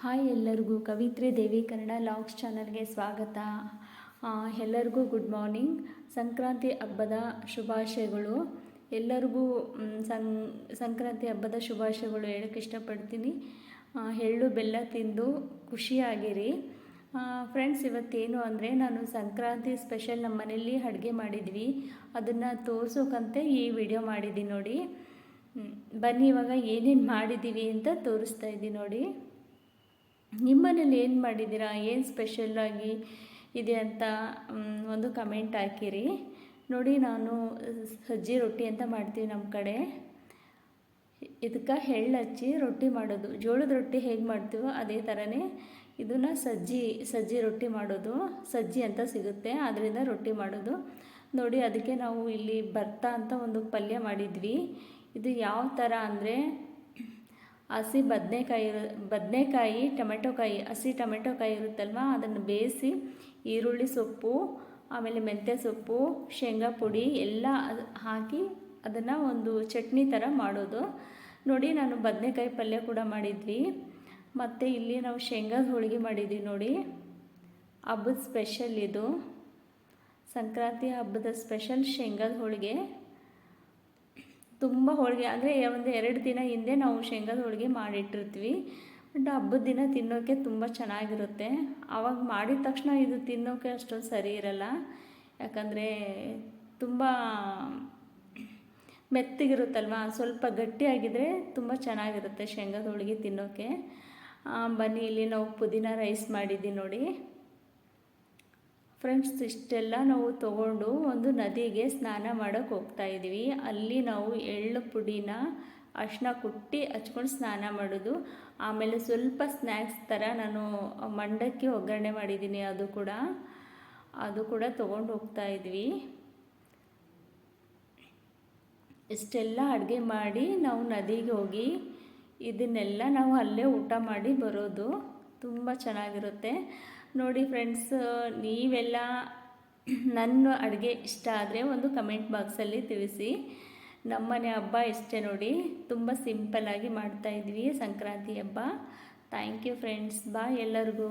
Hi ಎಲ್ಲರಿಗೂ, ಕವಿತ್ರಿ ದೇವಿ Kannada logs ಚಾನಲ್ಗೆ ಸ್ವಾಗತ. ಎಲ್ಲರಿಗೂ ಗುಡ್ ಮಾರ್ನಿಂಗ್. ಸಂಕ್ರಾಂತಿ ಹಬ್ಬದ ಶುಭಾಶಯಗಳು. ಎಲ್ಲರಿಗೂ ಸಂ, ಸಂಕ್ರಾಂತಿ ಹಬ್ಬದ ಶುಭಾಶಯಗಳು ಹೇಳೋಕ್ಕೆ ಇಷ್ಟಪಡ್ತೀನಿ. ಎಳ್ಳು, ಬೆಲ್ಲ ತಿಂದು ಖುಷಿಯಾಗಿರಿ. ಫ್ರೆಂಡ್ಸ್, ಇವತ್ತೇನು ಅಂದರೆ ನಾನು ಸಂಕ್ರಾಂತಿ ಸ್ಪೆಷಲ್ ನಮ್ಮ ಮನೇಲಿ ಅಡುಗೆ ಮಾಡಿದ್ವಿ. ಅದನ್ನು ತೋರಿಸೋಕಂತ ಈ ವಿಡಿಯೋ ಮಾಡಿದ್ದೀನಿ ನೋಡಿ. ಬನ್ನಿ ಇವಾಗ ಏನೇನು ಮಾಡಿದ್ದೀವಿ ಅಂತ ತೋರಿಸ್ತಾ ಇದ್ದೀನಿ ನೋಡಿ. ನಿಮ್ಮನೇಲಿ ಏನು ಮಾಡಿದ್ದೀರಾ? ಏನು ಸ್ಪೆಷಲ್ಲಾಗಿ ಇದೆ ಅಂತ ಒಂದು ಕಮೆಂಟ್ ಹಾಕಿರಿ. ನೋಡಿ, ನಾನು ಸಜ್ಜಿ ರೊಟ್ಟಿ ಅಂತ ಮಾಡ್ತೀವಿ ನಮ್ಮ ಕಡೆ. ಇದಕ್ಕೆ ಎಳ್ಳು ಹಚ್ಚಿ ರೊಟ್ಟಿ ಮಾಡೋದು. ಜೋಳದ ರೊಟ್ಟಿ ಹೇಗೆ ಮಾಡ್ತೀವೋ ಅದೇ ಥರನೇ ಇದನ್ನು ಸಜ್ಜಿ ಸಜ್ಜಿ ರೊಟ್ಟಿ ಮಾಡೋದು. ಸಜ್ಜಿ ಅಂತ ಸಿಗುತ್ತೆ ಅದರಿಂದ ರೊಟ್ಟಿ ಮಾಡೋದು. ನೋಡಿ, ಅದಕ್ಕೆ ನಾವು ಇಲ್ಲಿ ಭರ್ತ ಅಂತ ಒಂದು ಪಲ್ಯ ಮಾಡಿದ್ವಿ. ಇದು ಯಾವ ಥರ ಅಂದರೆ ಹಸಿ ಬದನೆಕಾಯಿ ಬದನೆಕಾಯಿ ಟೊಮೆಟೊಕಾಯಿ ಹಸಿ ಟೊಮೆಟೊಕಾಯಿ ಇರುತ್ತಲ್ವ? ಅದನ್ನು ಬೇಯಿಸಿ ಈರುಳ್ಳಿ ಸೊಪ್ಪು, ಆಮೇಲೆ ಮೆಂತ್ಯ ಸೊಪ್ಪು, ಶೇಂಗಾ ಪುಡಿ ಎಲ್ಲ ಹಾಕಿ ಅದನ್ನು ಒಂದು ಚಟ್ನಿ ಥರ ಮಾಡೋದು. ನೋಡಿ, ನಾನು ಬದನೆಕಾಯಿ ಪಲ್ಯ ಕೂಡ ಮಾಡಿದ್ವಿ. ಮತ್ತು ಇಲ್ಲಿ ನಾವು ಶೇಂಗಾದ ಹೋಳಿಗೆ ಮಾಡಿದ್ವಿ ನೋಡಿ. ಹಬ್ಬದ ಸ್ಪೆಷಲ್ ಇದು. ಸಂಕ್ರಾಂತಿ ಹಬ್ಬದ ಸ್ಪೆಷಲ್ ಶೇಂಗಾದ ಹೋಳಿಗೆ. ತುಂಬ ಹೋಳಿಗೆ, ಅಂದರೆ ಒಂದು ಎರಡು ದಿನ ಹಿಂದೆ ನಾವು ಶೇಂಗಾದ ಹೋಳಿಗೆ ಮಾಡಿಟ್ಟಿರ್ತೀವಿ. ಬಟ್ ಹಬ್ಬದ ದಿನ ತಿನ್ನೋಕ್ಕೆ ತುಂಬ ಚೆನ್ನಾಗಿರುತ್ತೆ. ಆವಾಗ ಮಾಡಿದ ತಕ್ಷಣ ಇದು ತಿನ್ನೋಕ್ಕೆ ಅಷ್ಟೊಂದು ಸರಿ ಇರಲ್ಲ. ಯಾಕಂದರೆ ತುಂಬ ಮೆತ್ತಗಿರುತ್ತಲ್ವ? ಸ್ವಲ್ಪ ಗಟ್ಟಿಯಾಗಿದ್ದರೆ ತುಂಬ ಚೆನ್ನಾಗಿರುತ್ತೆ ಶೇಂಗಾದ ಹೋಳಿಗೆ ತಿನ್ನೋಕ್ಕೆ ಬನ್ನಿ, ಇಲ್ಲಿ ನಾವು ಪುದೀನ ರೈಸ್ ಮಾಡಿದ್ದೀವಿ ನೋಡಿ. ಫ್ರೆಂಡ್ಸ್, ಇಷ್ಟೆಲ್ಲ ನಾವು ತಗೊಂಡು ಒಂದು ನದಿಗೆ ಸ್ನಾನ ಮಾಡೋಕ್ಕೆ ಹೋಗ್ತಾ ಇದ್ದೀವಿ ಅಲ್ಲಿ ನಾವು ಎಳ್ಳು ಪುಡಿನ ಅರ್ಶಿನ ಕುಟ್ಟಿ ಹಚ್ಕೊಂಡು ಸ್ನಾನ ಮಾಡೋದು. ಆಮೇಲೆ ಸ್ವಲ್ಪ ಸ್ನ್ಯಾಕ್ಸ್ ಥರ ನಾನು ಮಂಡಕ್ಕಿ ಒಗ್ಗರಣೆ ಮಾಡಿದ್ದೀನಿ ಅದು ಕೂಡ. ಅದು ಕೂಡ ತೊಗೊಂಡು ಹೋಗ್ತಾ ಇದ್ವಿ. ಇಷ್ಟೆಲ್ಲ ಅಡುಗೆ ಮಾಡಿ ನಾವು ನದಿಗೆ ಹೋಗಿ ಇದನ್ನೆಲ್ಲ ನಾವು ಅಲ್ಲೇ ಊಟ ಮಾಡಿ ಬರೋದು. ತುಂಬ ಚೆನ್ನಾಗಿರುತ್ತೆ. ನೋಡಿ ಫ್ರೆಂಡ್ಸ್ ನೀವೆಲ್ಲ ನನ್ನ ಅಡುಗೆ ಇಷ್ಟ ಆದರೆ ಒಂದು ಕಮೆಂಟ್ ಬಾಕ್ಸಲ್ಲಿ ತಿಳಿಸಿ. ನಮ್ಮನೆ ಹಬ್ಬ ಇಷ್ಟೇ ನೋಡಿ, ತುಂಬ ಸಿಂಪಲ್ಲಾಗಿ ಮಾಡ್ತಾಯಿದ್ವಿ ಸಂಕ್ರಾಂತಿ ಹಬ್ಬ. ಥ್ಯಾಂಕ್ ಯು ಫ್ರೆಂಡ್ಸ್ ಬಾಯ್ ಎಲ್ಲರಿಗೂ.